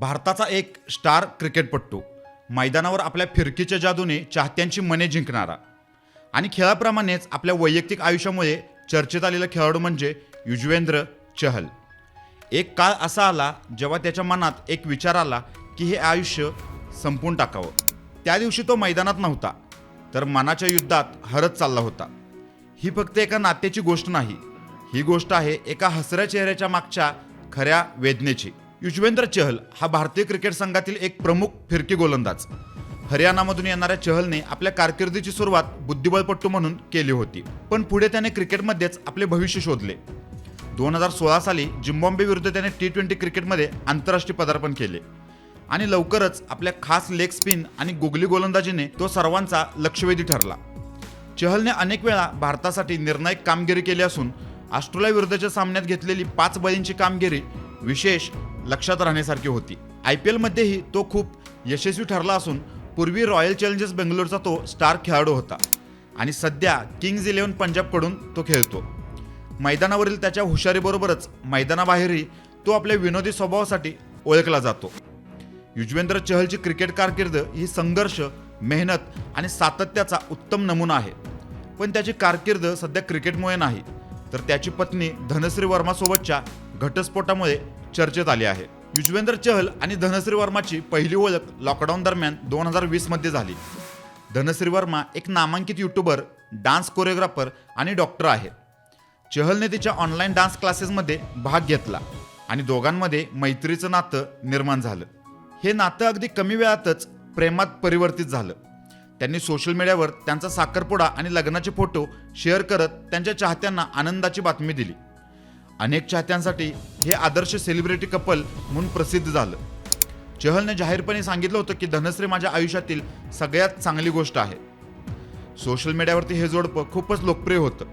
भारताचा एक स्टार क्रिकेटपट्टू मैदानावर आपल्या फिरकीच्या जादूने चाहत्यांची मने जिंकणारा. आणि खेळाप्रमाणेच आपल्या वैयक्तिक आयुष्यामुळे चर्चेत आलेला खेळाडू म्हणजे युजवेंद्र चहल. एक काळ असा आला जेव्हा त्याच्या मनात एक विचार आला की हे आयुष्य संपून टाकावं. त्या दिवशी तो मैदानात नव्हता तर मनाच्या युद्धात हरत चालला होता. ही फक्त एका नात्याची गोष्ट नाही ही गोष्ट आहे एका हसऱ्या चेहऱ्याच्या मागच्या खऱ्या वेदनेची. युजवेंद्र चहल हा भारतीय क्रिकेट संघातील एक प्रमुख फिरकी गोलंदाज. हरियाणामधून येणाऱ्या चहलने आपल्या कारकिर्दीची सुरुवात बुद्धिबळपट्टू म्हणून केली होती पण पुढे त्याने क्रिकेटमध्येच आपले भविष्य शोधले. दोन हजार सोळा साली जिम्बॉम्बे विरुद्ध त्याने टी ट्वेंटी क्रिकेटमध्ये आंतरराष्ट्रीय पदार्पण केले आणि लवकरच आपल्या खास लेग स्पिन आणि गुगली गोलंदाजीने तो सर्वांचा लक्षवेधी ठरला. चहलने अनेक वेळा भारतासाठी निर्णायक कामगिरी केली असून ऑस्ट्रेलिया विरुद्धच्या सामन्यात घेतलेली पाच बळींची कामगिरी विशेष लक्षात राहण्यासारखी होती. आय पी एलमध्येही तो खूप यशस्वी ठरला असून पूर्वी रॉयल चॅलेंजर्स बेंगलोरचा तो स्टार खेळाडू होता आणि सध्या किंग्ज इलेव्हन पंजाबकडून तो खेळतो. मैदानावरील त्याच्या हुशारीबरोबरच मैदानाबाहेरही तो आपल्या विनोदी स्वभावासाठी ओळखला जातो. युजवेंद्र चहलची क्रिकेट कारकीर्द ही संघर्ष मेहनत आणि सातत्याचा उत्तम नमुना आहे. पण त्याची कारकीर्द सध्या क्रिकेटमुळे नाही. तर त्याची पत्नी धनश्री वर्मासोबतच्या घटस्फोटामुळे चर्चेत आली आहे. युजवेंद्र चहल आणि धनश्री वर्माची पहिली ओळख लॉकडाऊन दरम्यान दोन हजार वीसमध्ये झाली. धनश्री वर्मा एक नामांकित युट्यूबर डान्स कोरिओग्राफर आणि डॉक्टर आहे. चहलने तिच्या ऑनलाईन डान्स क्लासेसमध्ये भाग घेतला आणि दोघांमध्ये मैत्रीचं नातं निर्माण झालं. हे नातं अगदी कमी वेळातच प्रेमात परिवर्तित झालं. त्यांनी सोशल मीडियावर त्यांचा साखरपुडा आणि लग्नाचे फोटो शेअर करत त्यांच्या चाहत्यांना आनंदाची बातमी दिली. अनेक चाहत्यांसाठी हे आदर्श सेलिब्रिटी कपल म्हणून प्रसिद्ध झालं. चहलने जाहीरपणे सांगितलं होतं की धनश्री माझ्या आयुष्यातील सगळ्यात चांगली गोष्ट आहे. सोशल मीडियावरती हे जोडपं खूपच लोकप्रिय होतं.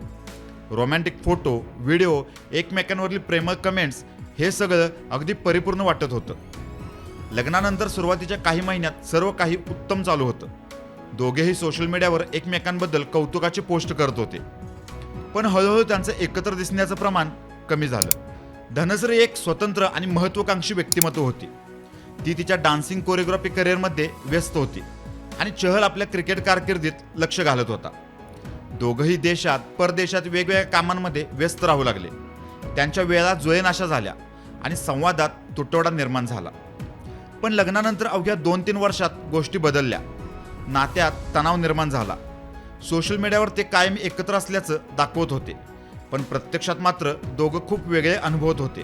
रोमॅन्टिक फोटो व्हिडिओ एकमेकांवरील प्रेमळ कमेंट्स हे सगळं अगदी परिपूर्ण वाटत होतं. लग्नानंतर सुरुवातीच्या काही महिन्यात सर्व काही उत्तम चालू होतं. दोघेही सोशल मीडियावर एकमेकांबद्दल कौतुकाचे पोस्ट करत होते. पण हळूहळू त्यांचं एकत्र दिसण्याचं प्रमाण कमी झालं. धनश्री एक स्वतंत्र आणि महत्वाकांक्षी व्यक्तिमत्व होती. ती तिच्या डान्सिंग कोरिओग्राफी करिअरमध्ये व्यस्त होती आणि चहल आपल्या क्रिकेट कारकिर्दीत लक्ष घालत होता. दोघंही देशात परदेशात वेगवेगळ्या कामांमध्ये व्यस्त राहू लागले. त्यांच्या वेळा जुळेनाशा झाल्या आणि संवादात तुटवडा निर्माण झाला. पण लग्नानंतर अवघ्या दोन तीन वर्षात गोष्टी बदलल्या. नात्यात तणाव निर्माण झाला. सोशल मीडियावर ते कायम एकत्र असल्याचं दाखवत होते. पण प्रत्यक्षात मात्र दोघं खूप वेगळे अनुभवत होते.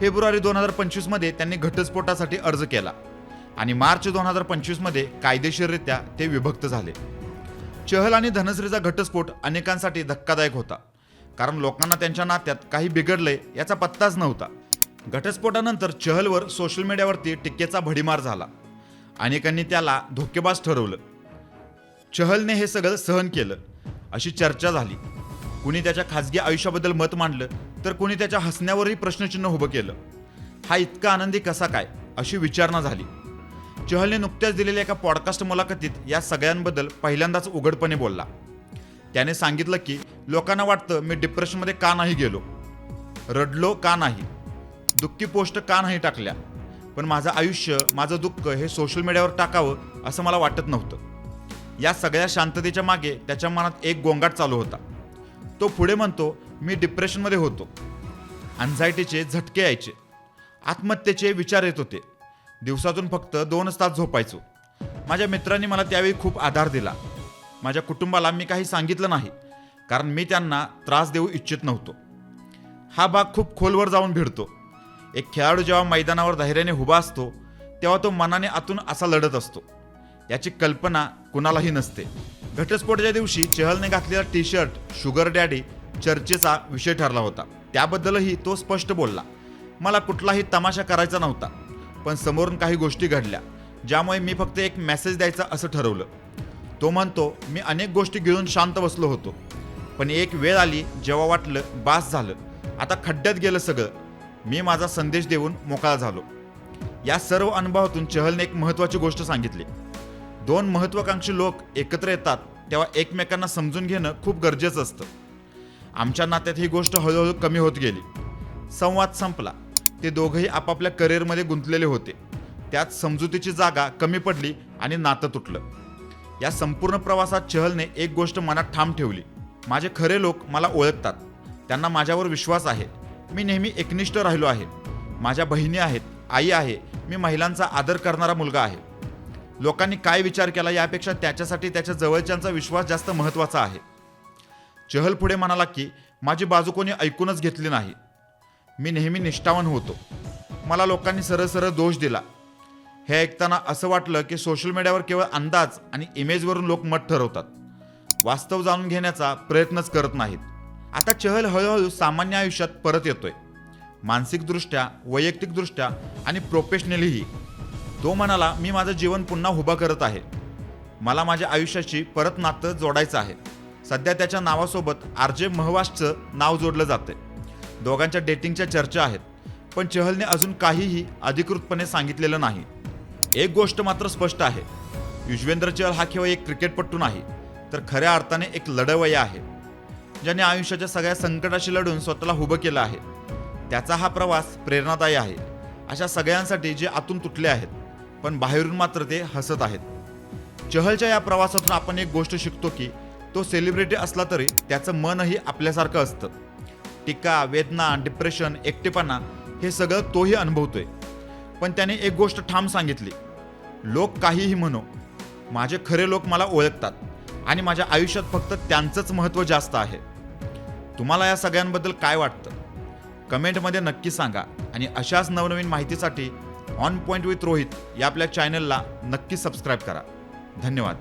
फेब्रुवारी दोन हजार पंचवीसमध्ये त्यांनी घटस्फोटासाठी अर्ज केला आणि मार्च दोन हजार पंचवीसमध्ये कायदेशीररित्या ते विभक्त झाले. चहल आणि धनश्रीचा घटस्फोट अनेकांसाठी धक्कादायक होता. कारण लोकांना त्यांच्या नात्यात काही बिघडलंय याचा पत्ताच नव्हता. घटस्फोटानंतर चहलवर सोशल मीडियावरती टीकेचा भडीमार झाला. अनेकांनी त्याला धोकेबाज ठरवलं. चहलने हे सगळं सहन केलं अशी चर्चा झाली. कुणी त्याच्या खासगी आयुष्याबद्दल मत मांडलं तर कुणी त्याच्या हसण्यावरही प्रश्नचिन्ह उभं केलं. हा इतका आनंदी कसा काय? अशी विचारणा झाली. चहलने नुकत्याच दिलेल्या एका पॉडकास्ट मुलाखतीत या सगळ्यांबद्दल पहिल्यांदाच उघडपणे बोलला. त्याने सांगितलं की लोकांना वाटतं मी डिप्रेशनमध्ये का नाही गेलो? रडलो का नाही? दुःखी पोस्ट का नाही टाकल्या? पण माझं आयुष्य माझं दुःख हे सोशल मीडियावर टाकावं असं मला वाटत नव्हतं. या सगळ्या शांततेच्या मागे त्याच्या मनात एक गोंगाट चालू होता. तो पुढे म्हणतो मी डिप्रेशनमध्ये होतो. अँझायटीचे झटके यायचे. आत्महत्येचे विचार येत होते. दिवसातून फक्त दोनच तास झोपायचो. माझ्या मित्रांनी मला त्यावेळी खूप आधार दिला. माझ्या कुटुंबाला मी काही सांगितलं नाही कारण मी त्यांना त्रास देऊ इच्छित नव्हतो. हा भाग खूप खोलवर जाऊन भिडतो. एक खेळाडू जेव्हा मैदानावर धैर्याने उभा असतो तेव्हा तो मनाने आतून असा लढत असतो. याची कल्पना कुणालाही नसते. घटस्फोटाच्या दिवशी चहलने घातलेला टी शर्ट शुगर डॅडी चर्चेचा विषय ठरला होता. त्याबद्दलही तो स्पष्ट बोलला. मला कुठलाही तमाशा करायचा नव्हता पण समोरून काही गोष्टी घडल्या ज्यामुळे मी फक्त एक मेसेज द्यायचा असं ठरवलं. तो म्हणतो मी अनेक गोष्टी घेऊन शांत बसलो होतो पण एक वेळ आली जेव्हा वाटलं बास झालं. आता खड्ड्यात गेलं सगळं. मी माझा संदेश देऊन मोकळा झालो. या सर्व अनुभवातून चहलने एक महत्त्वाची गोष्ट सांगितली. दोन महत्वाकांक्षी लोक एकत्र येतात तेव्हा एकमेकांना समजून घेणं खूप गरजेचं असतं. आमच्या नात्यात ही गोष्ट हळूहळू कमी होत गेली. संवाद संपला. ते दोघंही आपापल्या करिअरमध्ये गुंतलेले होते. त्यात समजुतीची जागा कमी पडली आणि नातं तुटलं. या संपूर्ण प्रवासात चहलने एक गोष्ट मनात ठाम ठेवली. माझे खरे लोक मला ओळखतात. त्यांना माझ्यावर विश्वास आहे. मी नेहमी एकनिष्ठ राहिलो आहे. माझ्या बहिणी आहेत आई आहे. मी महिलांचा आदर करणारा मुलगा आहे. लोकांनी काय विचार केला यापेक्षा त्याच्यासाठी त्याच्या जवळच्यांचा विश्वास जास्त महत्त्वाचा आहे. चहल पुढे म्हणाला की माझी बाजू कोणी ऐकूनच घेतली नाही. मी नेहमी निष्ठावान होतो. मला लोकांनी सरळ सरळ दोष दिला. हे ऐकताना असं वाटलं की सोशल मीडियावर केवळ अंदाज आणि इमेजवरून लोक मत ठरवतात. वास्तव जाणून घेण्याचा प्रयत्नच करत नाहीत. आता चहल हळूहळू सामान्य आयुष्यात परत येतोय. मानसिकदृष्ट्या वैयक्तिकदृष्ट्या आणि प्रोफेशनलीही तो म्हणाला मी माझं जीवन पुन्हा उभं करत आहे. मला माझ्या आयुष्याशी परत नातं जोडायचं आहे. सध्या त्याच्या नावासोबत आर जे महवाशचं नाव जोडलं जातंय. दोघांच्या डेटिंगच्या चर्चा आहेत पण चहलने अजून काहीही अधिकृतपणे सांगितलेलं नाही. एक गोष्ट मात्र स्पष्ट आहे. युजवेंद्र चहल हा केवळ एक क्रिकेटपटू नाही तर खऱ्या अर्थाने एक लढवया आहे. ज्याने आयुष्याच्या सगळ्या संकटाशी लढून स्वतःला उभं केलं आहे. त्याचा हा प्रवास प्रेरणादायी आहे. अशा सगळ्यांसाठी जे आतून तुटले आहेत पण बाहेरून मात्र ते हसत आहेत. चहलच्या या प्रवासातून आपण एक गोष्ट शिकतो की तो सेलिब्रिटी असला तरी त्याचं मनही आपल्यासारखं असतं. टीका वेदना डिप्रेशन एकटेपणा हे सगळं तोही अनुभवतोय. पण त्याने एक गोष्ट ठाम सांगितली. लोक काहीही म्हणो माझे खरे लोक मला ओळखतात आणि माझ्या आयुष्यात फक्त त्यांचंच महत्त्व जास्त आहे. तुम्हाला या सगळ्यांबद्दल काय वाटतं? कमेंटमध्ये नक्की सांगा आणि अशाच नवनवीन माहितीसाठी ऑन पॉईंट विथ रोहित या आपल्या चॅनलला नक्की सबस्क्राईब करा. धन्यवाद.